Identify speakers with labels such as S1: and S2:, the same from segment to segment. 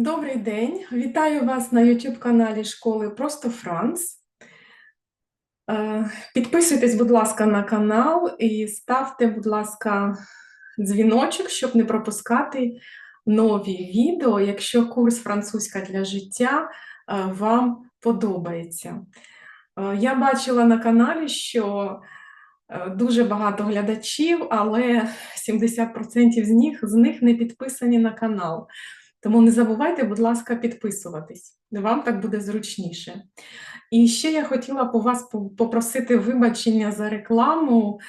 S1: Добрий день, вітаю вас на YouTube каналі школи Просто Франц. Е, Підписуйтесь, будь ласка, на канал і ставте, будь ласка, дзвіночок, щоб не пропускати нові відео, якщо курс французька для життя е, вам подобається. Е, Я бачила на каналі, що дуже багато глядачів, але 70% з них, з них не підписані на канал. Тому не забувайте, будь ласка, підписуватись. Вам так буде зручніше. І ще я хотіла по вас попросити вибачення за рекламу.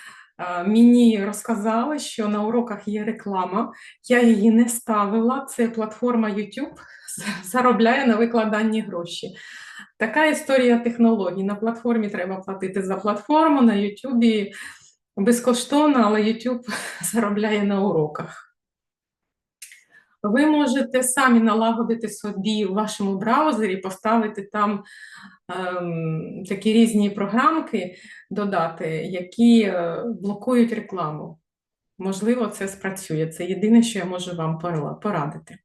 S1: Мені розказали, що на уроках є реклама. Я її не ставила. Це платформа YouTube заробляє на викладанні гроші. Така історія технологій. На платформі треба платити за платформу, на YouTube безкоштовно, але YouTube заробляє на уроках. Ви можете самі налагодити собі в вашому браузері, поставити там ем, такі різні програмки, додати, які е, блокують рекламу. Можливо, це спрацює. Це єдине, що я можу вам порадити.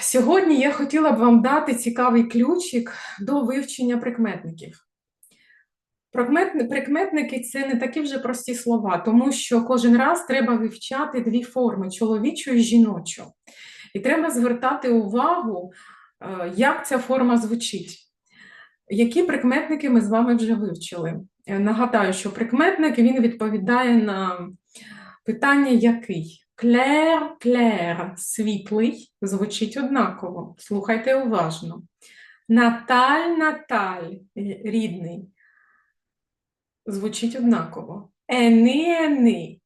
S1: Сьогодні я хотіла б вам дати цікавий ключик до вивчення прикметників. Прикметни- Прикметники це не такі вже прості слова, тому що кожен раз треба вивчати дві форми чоловічу і жіночу. І треба звертати увагу, е, як ця форма звучить. Які прикметники ми з вами вже вивчили? Е, Нагадаю, що прикметник він відповідає на питання який. Клер, клер, світлий звучить однаково. Слухайте уважно. Наталь, Наталь, рідний звучить однаково. Ени, ени.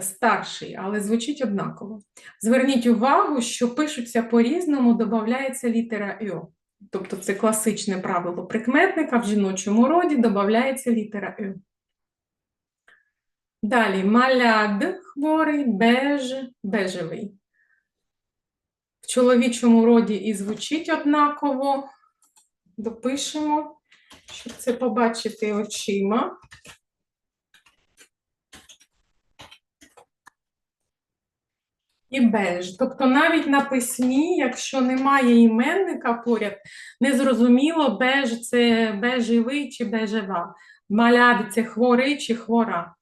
S1: Старший, але звучить однаково. Зверніть увагу, що пишуться по-різному, додається літера Ю. Тобто це класичне правило прикметника, в жіночому роді додається літера Ю. Далі маляд хворий, беж, бежевий. В чоловічому роді і звучить однаково. Допишемо щоб це побачити очима. І беж. Тобто навіть на письмі, якщо немає іменника поряд, незрозуміло, беж це бежевий чи бежева. Маляд це хворий чи хвора.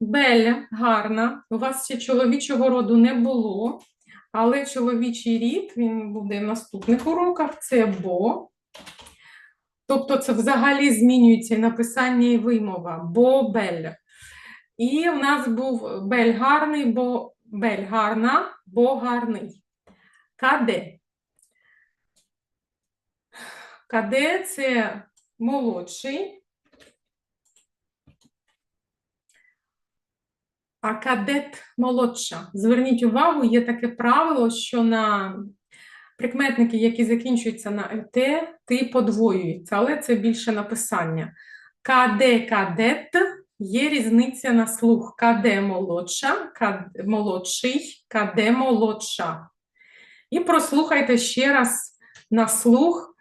S1: Бель гарна. У вас ще чоловічого роду не було, але чоловічий рід, він буде в наступних уроках, це бо. Тобто це взагалі змінюється і написання і вимова, бо бель. І в нас був бель гарний, бо бель гарна, бо гарний. Каде. Каде це молодший. А кадет молодша. Зверніть увагу, є таке правило, що на Прикметники, які закінчуються на ет, ти подвоюються, але це більше написання. Каде кадет є різниця на слух. Каде молодша, кад... молодший, каде молодша. І прослухайте ще раз на слух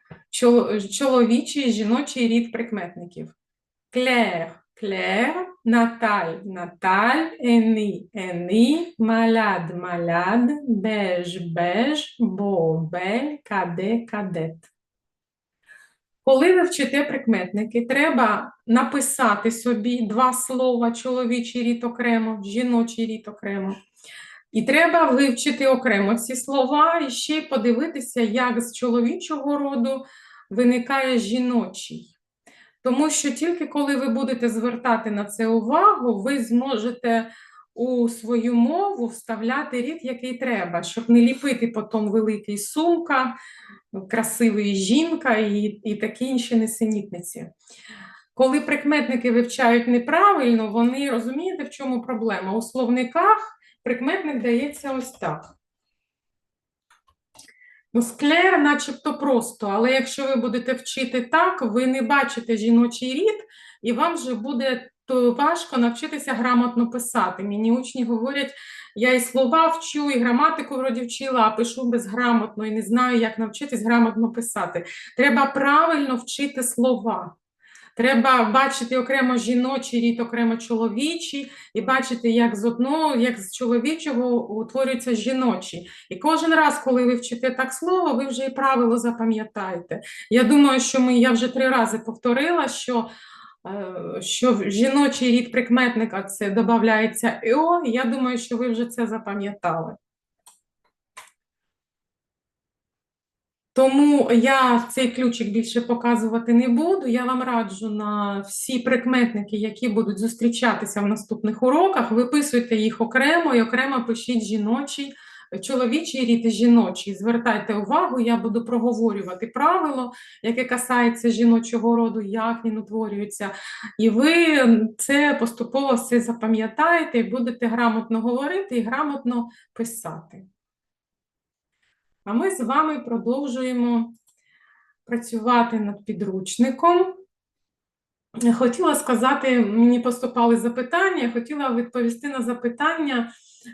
S1: чоловічий жіночий рід прикметників. Клер, клер, Наталь, Наталь, Ени, Ени, маляд, маляд, беж, беж, бо, бель, каде, кадет. Коли ви вчите прикметники, треба написати собі два слова чоловічий рід окремо, жіночий рід окремо. І треба вивчити окремо ці слова і ще подивитися, як з чоловічого роду виникає жіночий. Тому що тільки коли ви будете звертати на це увагу, ви зможете у свою мову вставляти рід, який треба, щоб не ліпити потім великий сумка, красивий жінка і, і такі інші несенітниці. Коли прикметники вивчають неправильно, вони розумієте, в чому проблема? У словниках прикметник дається ось так. Ну, склер начебто просто, але якщо ви будете вчити так, ви не бачите жіночий рід, і вам вже буде то важко навчитися грамотно писати. Мені учні говорять, я і слова вчу, і граматику вроді вчила, а пишу безграмотно і не знаю, як навчитись грамотно писати. Треба правильно вчити слова. Треба бачити окремо жіночий рід, окремо чоловічий, і бачити, як з одного, як з чоловічого утворюється жіночий. І кожен раз, коли ви вчите так слово, ви вже і правило запам'ятаєте. Я думаю, що ми, я вже три рази повторила, що е, що жіночий рід прикметника це додається «о», я думаю, що ви вже це запам'ятали. Тому я цей ключик більше показувати не буду. Я вам раджу на всі прикметники, які будуть зустрічатися в наступних уроках, виписуйте їх окремо і окремо пишіть жіночий, чоловічий рід і жіночий. Звертайте увагу, я буду проговорювати правило, яке касається жіночого роду, як він утворюється. І ви це поступово все запам'ятаєте і будете грамотно говорити і грамотно писати. А ми з вами продовжуємо працювати над підручником. Хотіла сказати, мені поступали запитання, хотіла відповісти на запитання,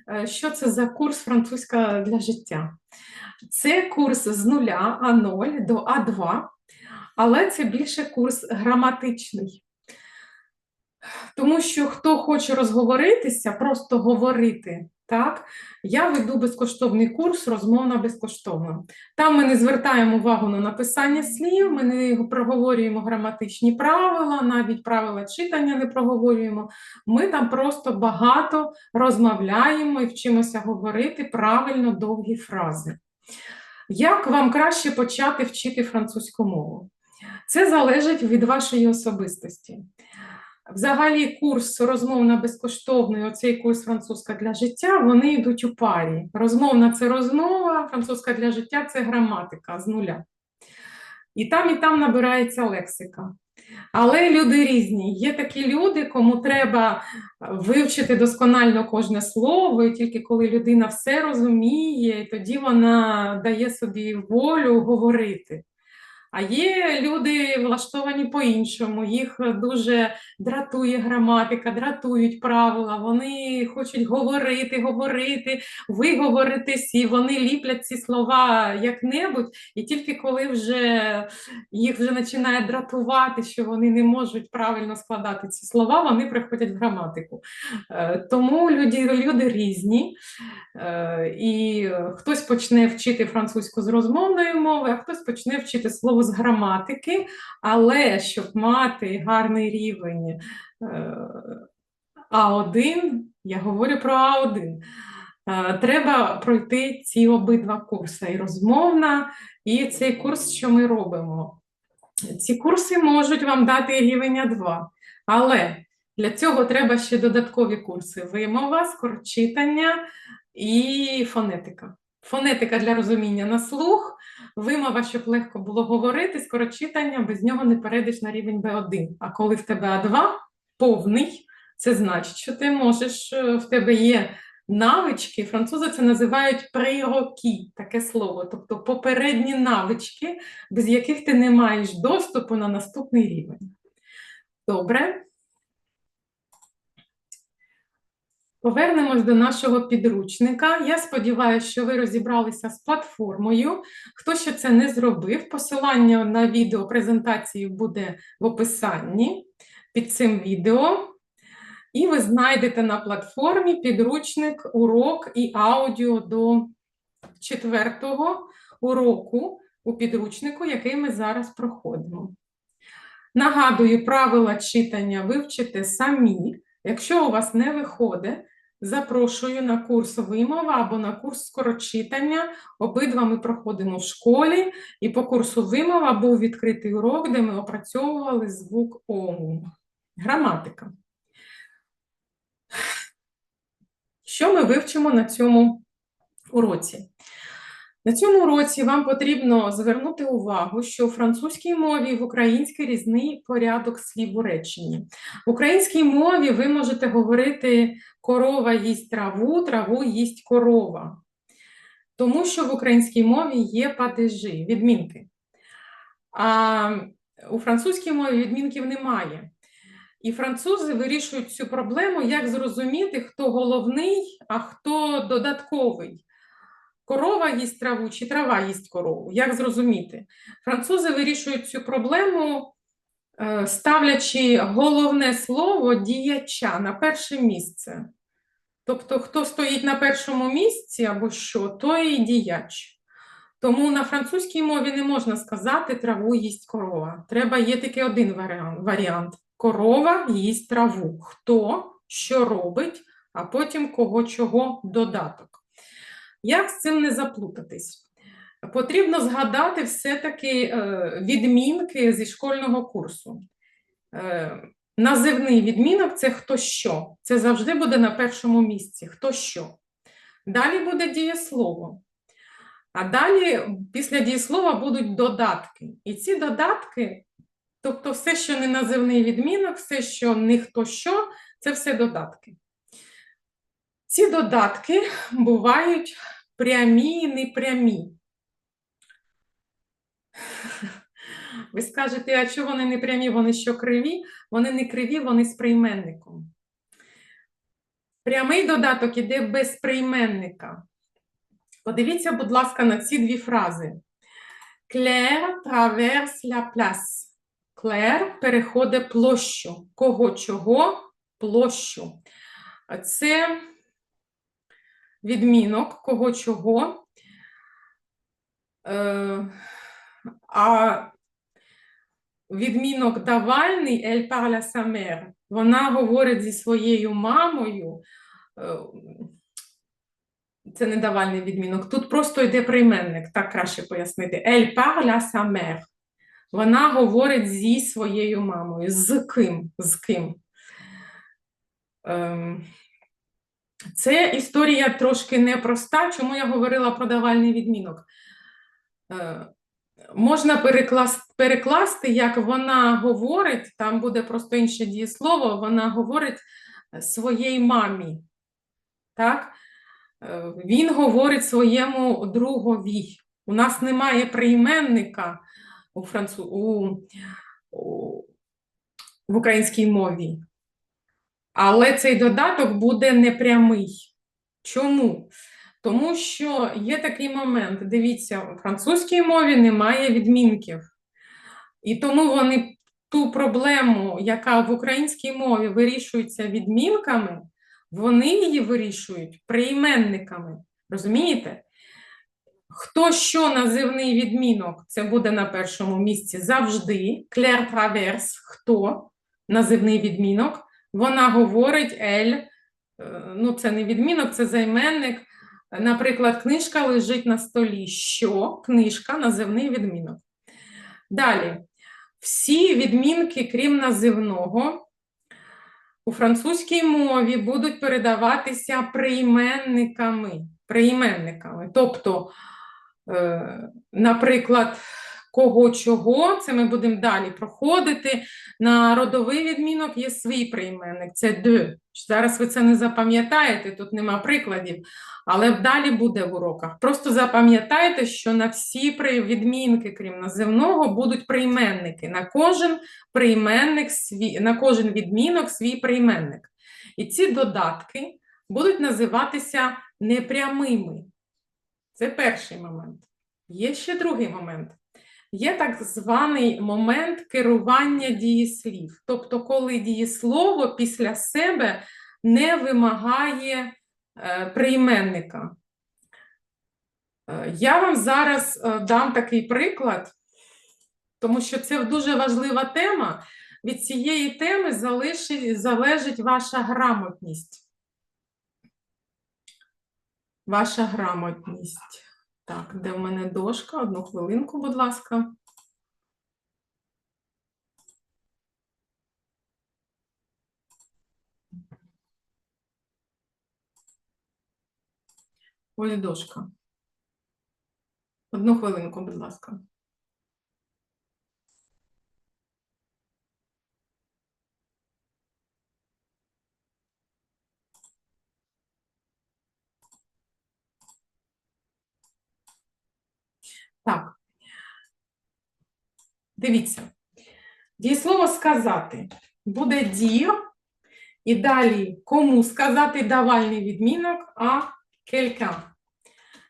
S1: е, що це за курс французька для життя. Це курс з нуля А0 до А2, але це більше курс граматичний. Тому що хто хоче розговоритися, просто говорити так, я веду безкоштовний курс розмовна безкоштовно. Там ми не звертаємо увагу на написання слів, ми не проговорюємо граматичні правила, навіть правила читання не проговорюємо. Ми там просто багато розмовляємо і вчимося говорити правильно довгі фрази. Як вам краще почати вчити французьку мову? Це залежить від вашої особистості. Взагалі, курс розмовна безкоштовний, оцей курс французька для життя, вони йдуть у парі. Розмовна це розмова, французька для життя це граматика з нуля. І там, і там набирається лексика. Але люди різні. Є такі люди, кому треба вивчити досконально кожне слово, і тільки коли людина все розуміє, тоді вона дає собі волю говорити. А є люди влаштовані по-іншому, їх дуже дратує граматика, дратують правила, вони хочуть говорити, говорити, виговоритись, і вони ліплять ці слова як-небудь, і тільки коли вже їх вже починає дратувати, що вони не можуть правильно складати ці слова, вони приходять в граматику. Е, тому люди, люди різні, е, і хтось почне вчити французьку з розмовної мови, а хтось почне вчити слово з граматики, але щоб мати гарний рівень е, А1, я говорю про А1. Е, треба пройти ці обидва курси: і розмовна, і цей курс, що ми робимо. Ці курси можуть вам дати рівень А2, але для цього треба ще додаткові курси: вимова, скорчитання і фонетика. Фонетика для розуміння на слух, вимова, щоб легко було говорити, скорочитання, без нього не перейдеш на рівень Б1. А коли в тебе А2 повний, це значить, що ти можеш, е, в тебе є навички, французи це називають прейрокі, таке слово, тобто попередні навички, без яких ти не маєш доступу на наступний рівень. Добре. Повернемось до нашого підручника. Я сподіваюся, що ви розібралися з платформою. Хто ще це не зробив, посилання на відео презентації буде в описанні під цим відео. І ви знайдете на платформі підручник, урок і аудіо до четвертого уроку у підручнику, який ми зараз проходимо. Нагадую, правила читання вивчите самі. Якщо у вас не виходить, Запрошую на курс вимова або на курс скорочитання. Обидва ми проходимо в школі, і по курсу вимова був відкритий урок, де ми опрацьовували звук ОМУ. Граматика. Що ми вивчимо на цьому уроці? На цьому уроці вам потрібно звернути увагу, що у французькій мові і в українській різний порядок слів у реченні. В українській мові ви можете говорити корова їсть траву, траву їсть корова. Тому що в українській мові є падежі, відмінки. А у французькій мові відмінків немає. І французи вирішують цю проблему, як зрозуміти, хто головний, а хто додатковий. Корова їсть траву чи трава їсть корову. Як зрозуміти? Французи вирішують цю проблему е, ставлячи головне слово діяча на перше місце. Тобто, хто стоїть на першому місці або що, той і діяч. Тому на французькій мові не можна сказати траву їсть корова. Треба є тільки один варіант. Корова їсть траву. Хто що робить, а потім кого чого додаток. Як з цим не заплутатись? Потрібно згадати все-таки е, відмінки зі школьного курсу. Е, Називний відмінок це хто що. Це завжди буде на першому місці. Хто що. Далі буде дієслово. А далі, після дієслова, будуть додатки. І ці додатки, тобто все, що не називний відмінок, все, що не хто що, це все додатки. Ці додатки бувають прямі і непрямі. Ви скажете, а чого вони не прямі, вони що криві? Вони не криві, вони з прийменником. Прямий додаток іде без прийменника. Подивіться, будь ласка, на ці дві фрази. Claire traverse la place. Клер переходить площу. Кого чого? Площу. Це відмінок кого чого. Е, а відмінок давальний «Elle parle mère». Вона говорить зі своєю мамою. Е, Це не давальний відмінок. Тут просто йде прийменник, так краще пояснити. «Elle parle à sa mère». Вона говорить зі своєю мамою. З ким? З ким? Ем, Це історія трошки непроста. Чому я говорила про давальний відмінок? Е, Можна перекласти, перекласти, як вона говорить, там буде просто інше дієслово, вона говорить своїй мамі. Так? Е, Він говорить своєму другові. У нас немає прийменника у, францу... у... у... в українській мові. Але цей додаток буде непрямий. Чому? Тому що є такий момент, дивіться, у французькій мові немає відмінків. І тому вони ту проблему, яка в українській мові вирішується відмінками, вони її вирішують прийменниками. Розумієте? Хто що називний відмінок, це буде на першому місці завжди. Клер траверс, хто називний відмінок. Вона говорить ель, е, ну це не відмінок, це займенник. Наприклад, книжка лежить на столі. Що? Книжка, називний відмінок. Далі. Всі відмінки, крім називного, у французькій мові будуть передаватися прийменниками. прийменниками. Тобто, е, наприклад, кого чого, це ми будемо далі проходити. На родовий відмінок є свій прийменник, це de. Зараз ви це не запам'ятаєте, тут нема прикладів, але далі буде в уроках. Просто запам'ятайте, що на всі відмінки, крім називного, будуть прийменники. На кожен прийменник свій, на кожен відмінок свій прийменник. І ці додатки будуть називатися непрямими. Це перший момент. Є ще другий момент. Є так званий момент керування дієслів. Тобто, коли дієслово після себе не вимагає е, прийменника. Е, Я вам зараз е, дам такий приклад, тому що це дуже важлива тема. Від цієї теми залежить ваша грамотність. Ваша грамотність. Так, де в мене дошка? Одну хвилинку, будь ласка. Ось дошка. Одну хвилинку, будь ласка. Так. Дивіться. Дієслово сказати буде діє, і далі кому сказати давальний відмінок, а quelqu'un.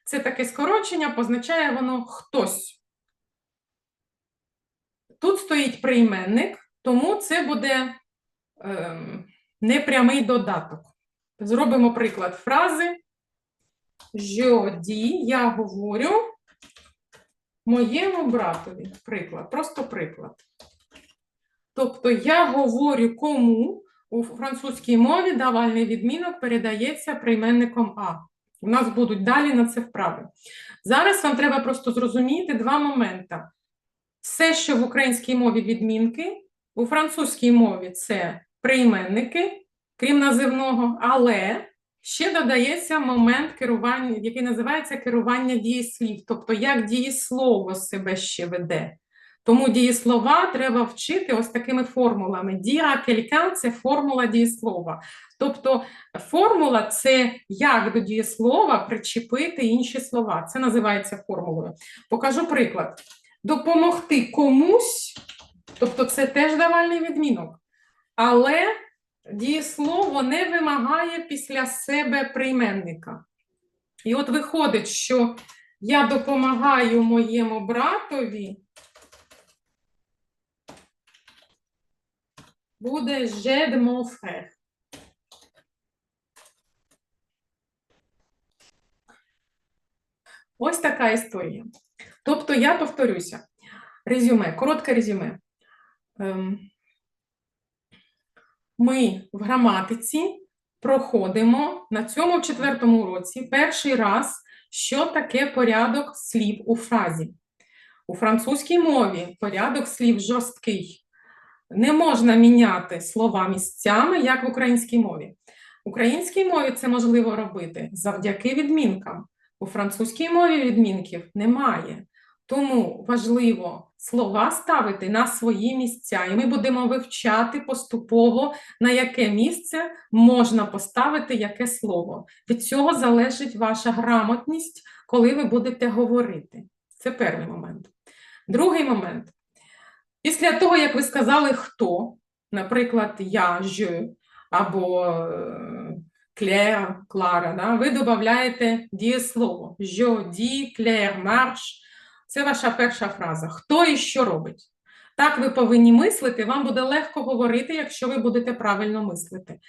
S1: Це таке скорочення, позначає воно хтось. Тут стоїть прийменник, Тому це буде ем, непрямий додаток. Зробимо приклад фрази. Dis, я говорю моєму братові. Приклад, просто приклад. Тобто я говорю кому у французькій мові давальний відмінок передається прийменником А. У нас будуть далі на це вправи. Зараз вам треба просто зрозуміти два моменти. Все, що в українській мові відмінки, у французькій мові це прийменники, крім називного, але ще додається момент керування, який називається керування дієслів, тобто як дієслово себе ще веде. Тому дієслова треба вчити ось такими формулами. Діа quelqu'un – це формула дієслова. Тобто формула це як до дієслова причепити інші слова. Це називається формулою. Покажу приклад. Допомогти комусь, тобто це теж давальний відмінок, але дієслово не вимагає після себе прийменника. І от виходить, що я допомагаю моєму братові. буде j'aide. Ось така історія. Тобто, я повторюся, резюме, коротке резюме. Ем, Ми в граматиці проходимо на цьому четвертому уроці перший раз, що таке порядок слів у фразі. У французькій мові порядок слів жорсткий. Не можна міняти слова місцями, як в українській мові. В українській мові це можливо робити завдяки відмінкам. У французькій мові відмінків немає. Тому важливо слова ставити на свої місця, і ми будемо вивчати поступово, на яке місце можна поставити яке слово. Від цього залежить ваша грамотність, коли ви будете говорити. Це перший момент. Другий момент. Після того, як ви сказали хто, наприклад, я, je, або Клер, Клара, да, ви додаєте дієслово. Je, dis, Claire, marche. Це ваша перша фраза. Хто і що робить? Так ви повинні мислити, вам буде легко говорити, якщо ви будете правильно мислити.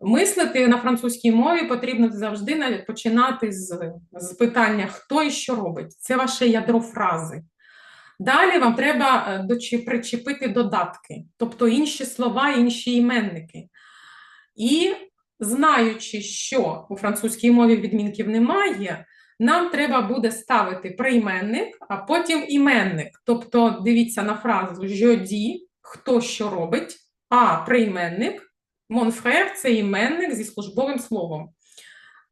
S1: Мислити на французькій мові потрібно завжди починати з, з питання хто і що робить. Це ваше ядро фрази. Далі вам треба е, причепити додатки, тобто інші слова, інші іменники. І знаючи, що у французькій мові відмінків немає, нам треба буде ставити прийменник, а потім іменник. Тобто, дивіться на фразу «je dis», хто що робить, а прийменник, frère – це іменник зі службовим словом.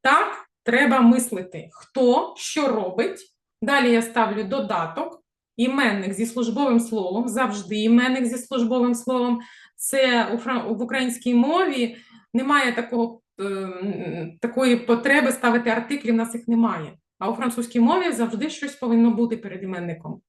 S1: Так, треба мислити, хто що робить. Далі я ставлю додаток. Іменник зі службовим словом, завжди іменник зі службовим словом. Це в українській мові немає такого, такої потреби ставити артиклі, в нас їх немає. А у французькій мові завжди щось повинно бути перед іменником.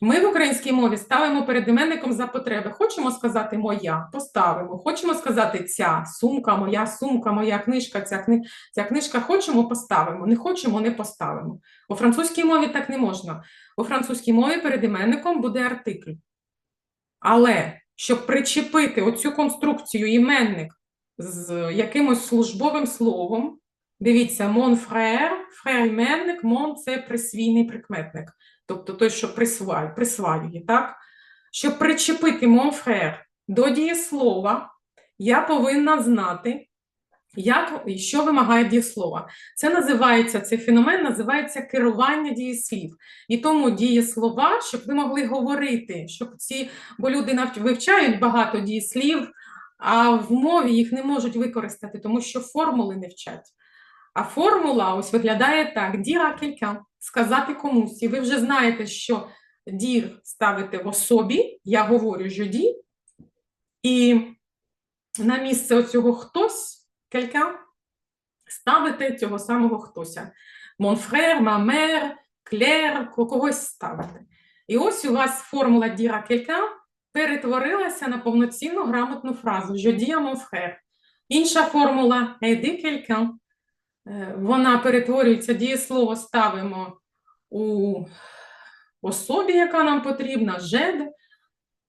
S1: Ми в українській мові ставимо перед іменником за потреби. Хочемо сказати моя, поставимо. Хочемо сказати ця сумка, моя сумка, моя книжка, ця, кни... ця книжка. Хочемо, поставимо. Не хочемо, не поставимо. У французькій мові так не можна. У французькій мові перед іменником буде артикль. Але щоб причепити оцю конструкцію іменник з якимось службовим словом, дивіться, mon frère, frère іменник, mon – це присвійний прикметник, тобто той, що присваює, присваює, так? Щоб причепити mon frère до дієслова, я повинна знати, як і що вимагає дієслова. Це називається, цей феномен називається керування дієслів. І тому дієслова, щоб ви могли говорити, щоб ці, бо люди вивчають багато дієслів, а в мові їх не можуть використати, тому що формули не вчать. А формула ось виглядає так: à quelqu'un, сказати комусь. І ви вже знаєте, що dire ставите в особі, я говорю dis, і на місце оцього хтось, quelqu'un, ставите цього самого хтося. Mère, Claire, ко- когось ставите. І ось у вас формула à quelqu'un перетворилася на повноцінну грамотну фразу Je dis à mon frère. Інша формула aider quelqu'un. Е, Вона перетворюється, дієслово ставимо у особі, яка нам потрібна, жед,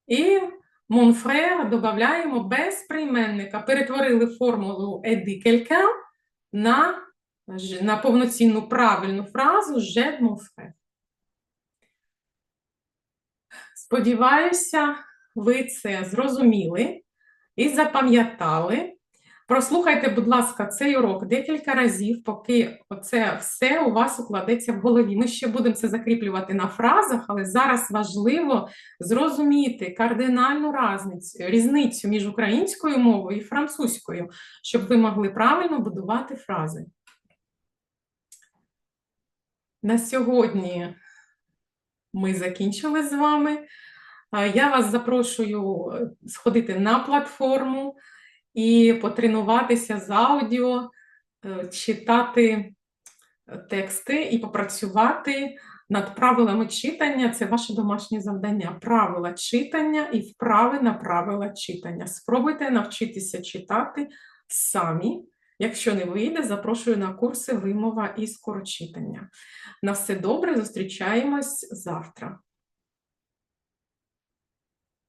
S1: і Mon frère додаємо без прийменника. Перетворили формулу aider quelqu'un на, на повноцінну правильну фразу «J'aide mon frère». Сподіваюся, ви це зрозуміли і запам'ятали. Прослухайте, будь ласка, цей урок декілька разів, поки оце все у вас укладеться в голові. Ми ще будемо це закріплювати на фразах, але зараз важливо зрозуміти кардинальну різницю між українською мовою і французькою, щоб ви могли правильно будувати фрази. На сьогодні ми закінчили з вами. Я вас запрошую е, сходити на платформу і потренуватися з аудіо, е, читати е, тексти і попрацювати над правилами читання. Це ваше домашнє завдання. Правила читання і вправи на правила читання. Спробуйте навчитися читати самі. Якщо не вийде, запрошую на курси вимова і скорочитання. На все добре, зустрічаємось завтра.